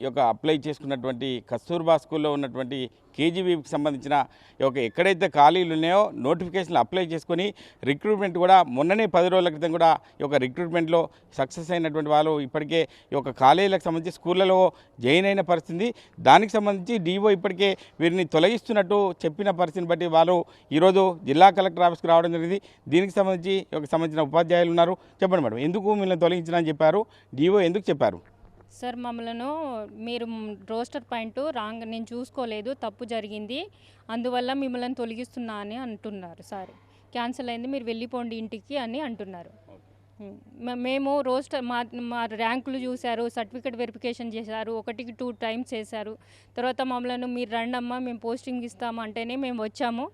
యొక్క అప్లై చేసుకున్నటువంటి కస్తూర్బా స్కూల్లో ఉన్నటువంటి కేజీబీకి సంబంధించిన యొక్క ఎక్కడైతే ఖాళీలు ఉన్నాయో నోటిఫికేషన్లు అప్లై చేసుకొని రిక్రూట్మెంట్ కూడా మొన్ననే పది రోజుల క్రితం కూడా ఈ యొక్క రిక్రూట్మెంట్లో సక్సెస్ అయినటువంటి వాళ్ళు ఇప్పటికే ఈ యొక్క కాలేజీలకు సంబంధించి స్కూళ్ళలో జాయిన్ అయిన పరిస్థితి. దానికి సంబంధించి డీఓ ఇప్పటికే వీరిని తొలగిస్తున్నట్టు చెప్పిన పరిస్థితిని బట్టి వాళ్ళు ఈరోజు జిల్లా కలెక్టర్ ఆఫీస్కి రావడం జరిగింది. దీనికి సంబంధించి ఒక సంబంధించిన ఉపాధ్యాయులు ఉన్నారు. చెప్పండి మేడం ఎందుకు మిమ్మల్ని తొలగించాలని చెప్పారు? డీఓ ఎందుకు చెప్పారు? సార్ మమ్మలను మీరు రోస్టర్ పాయింట్ రాంగ్ నేను చూసుకోలేదు తప్పు జరిగింది అందువల్ల మిమ్మల్ని తొలగిస్తున్నా అని అంటున్నారు సార్. క్యాన్సిల్ అయింది మీరు వెళ్ళిపోండి ఇంటికి అని అంటున్నారు. మేము రోస్టర్ మా మా ర్యాంకులు చూశారు సర్టిఫికేట్ వెరిఫికేషన్ చేశారు ఒకటికి టూ టైమ్స్ చేశారు. తర్వాత మమ్మల్ని మీరు రండి అమ్మా మేము పోస్టింగ్ ఇస్తాము అంటేనే మేము వచ్చాము.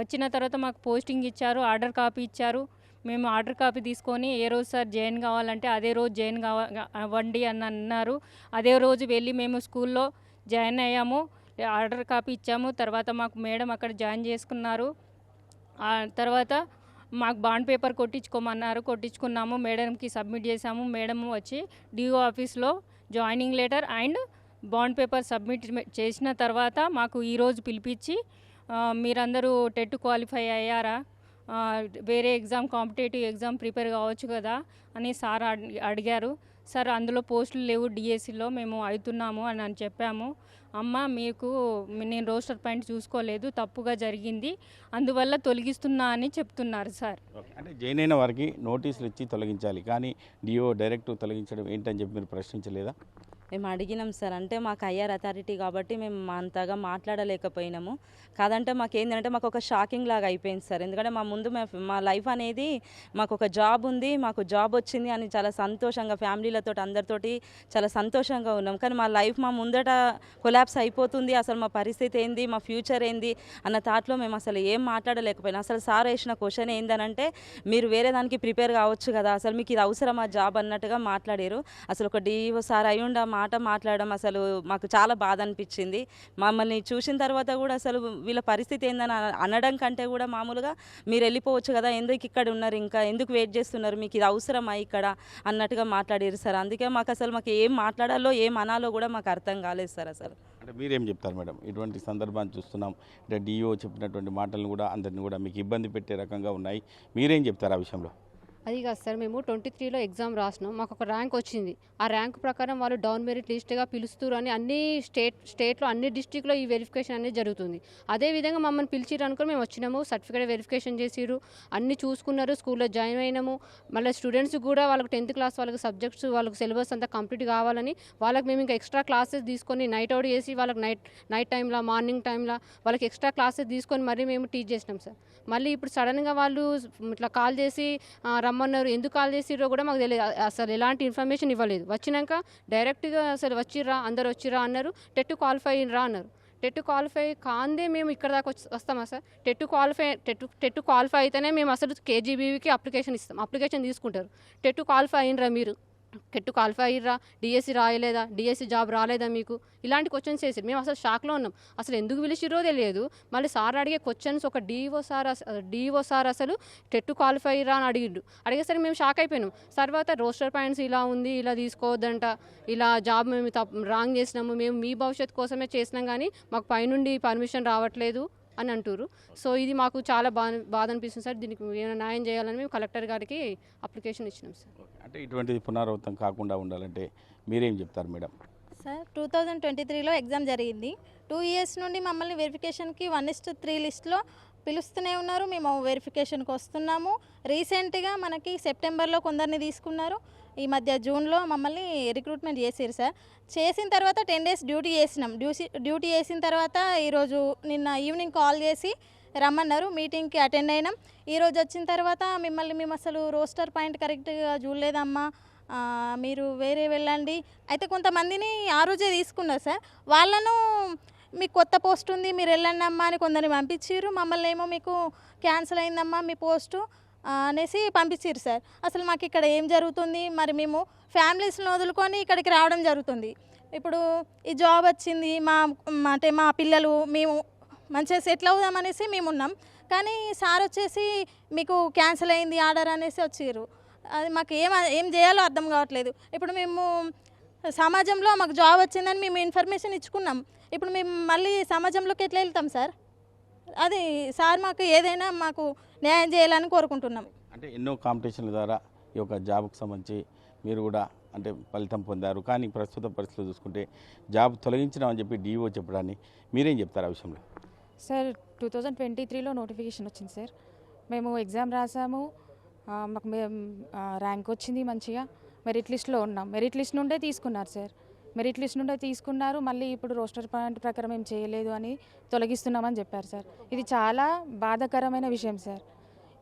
వచ్చిన తర్వాత మాకు పోస్టింగ్ ఇచ్చారు ఆర్డర్ కాపీ ఇచ్చారు. మేము ఆర్డర్ కాపీ తీసుకొని ఏ రోజు సార్ జాయిన్ కావాలంటే అదే రోజు జాయిన్ కావ అవ్వండి అని అన్నారు. అదే రోజు వెళ్ళి మేము స్కూల్లో జాయిన్ అయ్యాము. ఆర్డర్ కాపీ ఇచ్చాము. తర్వాత మాకు మేడం అక్కడ జాయిన్ చేసుకున్నారు. తర్వాత మాకు బాండ్ పేపర్ కొట్టించుకోమన్నారు. కొట్టించుకున్నాము. మేడంకి సబ్మిట్ చేసాము మేడం వచ్చి డిఓ ఆఫీస్లో joining letter and bond paper submit చేసిన తర్వాత మాకు ఈరోజు పిలిపించి మీరందరూ టెట్ క్వాలిఫై అయ్యారా? వేరే ఎగ్జామ్ కాంపిటేటివ్ ఎగ్జామ్ ప్రిపేర్ కావచ్చు కదా అని సార్ అడి- అడిగారు. సార్ అందులో పోస్టులు లేవు డిఎస్సిలో మేము అవుతున్నాము అని అని చెప్పాము. అమ్మ మీకు నేను రోస్టర్ పాయింట్ చూసుకోలేదు తప్పుగా జరిగింది అందువల్ల తొలగిస్తున్నా అని చెప్తున్నారు సార్. అంటే జాయిన్ అయిన వారికి నోటీసులు ఇచ్చి తొలగించాలి. కానీ డిఓ డైరెక్ట్ తొలగించడం ఏంటని చెప్పి మీరు ప్రశ్నించలేదా? మేము అడిగినాం సార్. అంటే మాకు హయ్యర్ అథారిటీ కాబట్టి మేము అంతగా మాట్లాడలేకపోయినాము. కాదంటే మాకు ఏంటంటే మాకు ఒక షాకింగ్ లాగా అయిపోయింది సార్. ఎందుకంటే మా ముందు మా మా లైఫ్ అనేది మాకు ఒక జాబ్ ఉంది మాకు జాబ్ వచ్చింది అని చాలా సంతోషంగా ఫ్యామిలీలతో అందరితోటి చాలా సంతోషంగా ఉన్నాం. కానీ మా లైఫ్ మా ముందట కొలాప్స్ అయిపోతుంది. అసలు మా పరిస్థితి ఏంది మా ఫ్యూచర్ ఏంది అన్న థాట్లో మేము అసలు ఏం మాట్లాడలేకపోయినాం. అసలు సార్ వేసిన క్వశ్చన్ ఏందనంటే మీరు వేరే దానికి ప్రిపేర్ కావచ్చు కదా అసలు మీకు ఇది అవసరమా జాబ్ అన్నట్టుగా మాట్లాడారు. అసలు ఒక డిఓ సార్ అయ్యుండి మాట మాట్లాడడం అసలు మాకు చాలా బాధ అనిపించింది మమ్మల్ని చూసిన తర్వాత కూడా అసలు వీళ్ళ పరిస్థితి ఏందని అన- అనడం కంటే కూడా మామూలుగా మీరు వెళ్ళిపోవచ్చు కదా ఎందుకు ఇక్కడ ఉన్నారు ఇంకా ఎందుకు వెయిట్ చేస్తున్నారు మీకు ఇది అవసరమా ఇక్కడ అన్నట్టుగా మాట్లాడారు సార్. అందుకే మాకు అసలు మాకు ఏం మాట్లాడాలో ఏం అనాలో కూడా మాకు అర్థం కాలేదు సార్ అసలు. అంటే మీరేం చెప్తారు మేడం? ఇటువంటి సందర్భాన్ని చూస్తున్నాం. అంటే డిఓ చెప్పినటువంటి మాటలను కూడా అందరిని కూడా మీకు ఇబ్బంది పెట్టే రకంగా ఉన్నాయి. మీరేం చెప్తారు ఆ విషయంలో? అది కాదు సార్ మేము ట్వంటీ త్రీలో ఎగ్జామ్ రాసినాం. మాకు ఒక ర్యాంక్ వచ్చింది. ఆ ర్యాంక్ ప్రకారం వాళ్ళు డౌన్ మెరిట్ లిస్ట్గా పిలుస్తారు అని అన్ని స్టేట్ స్టేట్లో అన్ని డిస్టిక్లో ఈ వెరిఫికేషన్ అనేది జరుగుతుంది. అదే విధంగా మమ్మల్ని పిలిచిరు అనుకుని మేము వచ్చినాము. సర్టిఫికేట్ వెరిఫికేషన్ చేసిరు అన్ని చూసుకున్నారు స్కూల్లో జాయిన్ అయినాము. మళ్ళీ స్టూడెంట్స్ కూడా వాళ్ళకి టెన్త్ క్లాస్ వాళ్ళకి సబ్జెక్ట్స్ వాళ్ళకి సిలబస్ అంతా కంప్లీట్ కావాలని వాళ్ళకి మేము ఇంకా ఎక్స్ట్రా క్లాసెస్ తీసుకొని నైట్ అవుట్ చేసి వాళ్ళకి నైట్ నైట్ టైంలో మార్నింగ్ టైంలో వాళ్ళకి ఎక్స్ట్రా క్లాసెస్ తీసుకొని మరీ మేము టీచ్ చేసినాం సార్. మళ్ళీ ఇప్పుడు సడన్గా వాళ్ళు ఇట్లా కాల్ చేసి రమ్మ రమ్మన్నారు. ఎందుకు కాల్ చేసిరో కూడా మాకు తెలియదు. అసలు ఎలాంటి ఇన్ఫర్మేషన్ ఇవ్వలేదు. వచ్చినాక డైరెక్ట్గా అసలు వచ్చిర్రా అందరు వచ్చిర్రా అన్నారు. టెట్ క్వాలిఫై రా అన్నారు. టెట్ క్వాలిఫై కాందే మేము ఇక్కడ దాకా వచ్చి వస్తామా sir? TET qualify TET TET qualify అయితేనే మేము అసలు కేజీబీవీకి అప్లికేషన్ ఇస్తాం. అప్లికేషన్ తీసుకుంటారు. టెట్ క్వాలిఫై అయినరా మీరు? కెట్టు క్వాలిఫై అయ్యిర్రా? డిఎస్సి రాయలేదా? డిఎస్సి జాబ్ రాలేదా మీకు? ఇలాంటి క్వశ్చన్స్ వేసారు మేము అసలు షాక్లో ఉన్నాం. అసలు ఎందుకు పిలిచిరో తెలియదు. మళ్ళీ సార్ అడిగే క్వశ్చన్స్ ఒక డిఓ సార్ డిఓ సార్ అసలు టెట్టు క్వాలిఫై రా అని అడిగిండు అడిగేసరికి మేము షాక్ అయిపోయినాం. తర్వాత రోస్టర్ పాయింట్స్ ఇలా ఉంది ఇలా తీసుకోవద్దంట ఇలా జాబ్ మేము తప్పు రాంగ్ చేసినాము మేము మీ భవిష్యత్తు కోసమే చేసినాం కానీ మాకు పైనుండి పర్మిషన్ రావట్లేదు అని అంటారు సో ఇది మాకు చాలా బాధ బాధ అనిపిస్తుంది సార్. దీనికి ఏమైనా న్యాయం చేయాలని మేము కలెక్టర్ గారికి అప్లికేషన్ ఇచ్చినాం సార్. అంటే ఇటువంటిది పునరావృతం కాకుండా ఉండాలంటే మీరేం చెప్తారు madam? Sir two thousand twenty త్రీలో ఎగ్జామ్ జరిగింది. టూ ఇయర్స్ నుండి మమ్మల్ని వెరిఫికేషన్కి వన్ ఇస్ట్ త్రీ లిస్ట్లో పిలుస్తూనే ఉన్నారు. మేము వెరిఫికేషన్కి వస్తున్నాము. రీసెంట్గా మనకి సెప్టెంబర్లో కొందరిని తీసుకున్నారు. ఈ మధ్య జూన్లో మమ్మల్ని రిక్రూట్మెంట్ చేసారు సార్. చేసిన తర్వాత టెన్ డేస్ డ్యూటీ చేసినాం. డ్యూటీ డ్యూటీ చేసిన తర్వాత ఈరోజు నిన్న ఈవినింగ్ కాల్ చేసి రమ్మన్నారు. మీటింగ్కి అటెండ్ అయినాం. ఈరోజు వచ్చిన తర్వాత మిమ్మల్ని మేము అసలు రోస్టర్ పాయింట్ కరెక్ట్గా చూడలేదమ్మా. మీరు వేరే వెళ్ళండి. అయితే కొంతమందిని ఆ రోజే తీసుకున్నారు సార్. వాళ్ళను మీకు కొత్త పోస్ట్ ఉంది మీరు వెళ్ళండి అమ్మా అని కొందరిని పంపించారు. మమ్మల్ని ఏమో మీకు క్యాన్సిల్ అయిందమ్మా మీ పోస్టు అనేసి పంపించారు సార్. అసలు మాకు ఇక్కడ ఏం జరుగుతుంది? మరి మేము ఫ్యామిలీస్ని వదులుకొని ఇక్కడికి రావడం జరుగుతుంది. ఇప్పుడు ఈ జాబ్ వచ్చింది మా- అంటే మా పిల్లలు మేము మంచిగా సెటిల్ అవుదాం అనేసి మేము ఉన్నాం. కానీ సార్ వచ్చేసి మీకు క్యాన్సిల్ అయింది ఆర్డర్ అనేసి వచ్చిర్రు. అది మాకు ఏం ఏం చేయాలో అర్థం కావట్లేదు. ఇప్పుడు మేము సమాజంలో మాకు జాబ్ వచ్చిందని మేము ఇన్ఫర్మేషన్ ఇచ్చుకున్నాం. ఇప్పుడు మేము మళ్ళీ సమాజంలోకి ఎట్లా వెళ్తాం సార్? అది సార్ మాకు ఏదైనా మాకు న్యాయం చేయాలని కోరుకుంటున్నాం. అంటే ఎన్నో కాంపిటీషన్ల ద్వారా ఈ యొక్క జాబ్కి సంబంధించి మీరు కూడా అంటే ఫలితం పొందారు. కానీ ప్రస్తుత పరిస్థితులు చూసుకుంటే జాబ్ తొలగించడం అని చెప్పి డిఓ చెప్పడాన్ని మీరేం చెప్తారు ఆ విషయంలో? సార్ టూ థౌజండ్ ట్వంటీ త్రీలో నోటిఫికేషన్ వచ్చింది సార్. మేము ఎగ్జామ్ రాసాము. మాకు మేము ర్యాంక్ వచ్చింది మంచిగా. మెరిట్ లిస్ట్లో ఉన్నాం. మెరిట్ లిస్ట్ నుండే తీసుకున్నారు సార్. మెరిట్ లిస్ట్ నుండే తీసుకున్నారు. మళ్ళీ ఇప్పుడు రోస్టర్ పాయింట్ ప్రకారం ఏం చేయలేదు అని తొలగిస్తున్నామని చెప్పారు సార్. ఇది చాలా బాధాకరమైన విషయం సార్.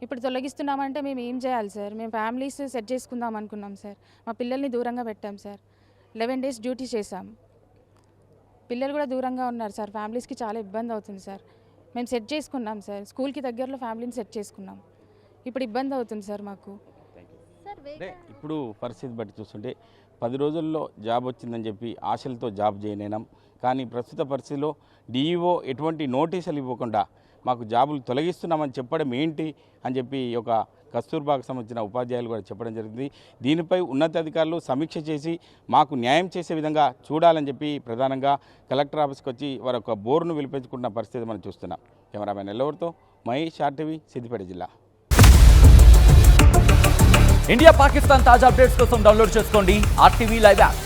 ఇప్పుడు తొలగిస్తున్నామంటే మేము ఏం చేయాలి సార్? మేము ఫ్యామిలీస్ సెట్ చేసుకుందాం అనుకున్నాం సార్. మా పిల్లల్ని దూరంగా పెట్టాం సార్. లెవెన్ డేస్ డ్యూటీ చేసాం పిల్లలు కూడా దూరంగా ఉన్నారు సార్. ఫ్యామిలీస్కి చాలా ఇబ్బంది అవుతుంది సార్. మేము సెట్ చేసుకున్నాం సార్. స్కూల్కి దగ్గరలో ఫ్యామిలీని సెట్ చేసుకున్నాం. ఇప్పుడు ఇబ్బంది అవుతుంది సార్ మాకు. అంటే ఇప్పుడు పరిస్థితి బట్టి చూస్తుంటే పది రోజుల్లో జాబ్ వచ్చిందని చెప్పి ఆశలతో జాబ్ చేయలేనాం. కానీ ప్రస్తుత పరిస్థితిలో డిఈఓ ఎటువంటి నోటీసులు ఇవ్వకుండా మాకు జాబులు తొలగిస్తున్నామని చెప్పడం ఏంటి అని చెప్పి ఒక కస్తూర్బాకు సంబంధించిన ఉపాధ్యాయులు కూడా చెప్పడం జరిగింది. దీనిపై ఉన్నతాధికారులు సమీక్ష చేసి మాకు న్యాయం చేసే విధంగా చూడాలని చెప్పి ప్రధానంగా కలెక్టర్ ఆఫీస్కి వచ్చి వారి యొక్క బోర్డును విలిపించుకుంటున్న పరిస్థితి మనం చూస్తున్నాం. కెమెరామెన్ ఎల్లవరితో మహేష్ ఆర్టీవీ సిద్దిపేట జిల్లా. ఇండియా పాకిస్తాన్ తాజా అప్డేట్స్ కోసం డౌన్లోడ్ చేసుకోండి ఆర్టీవీ లైవ్ యాప్.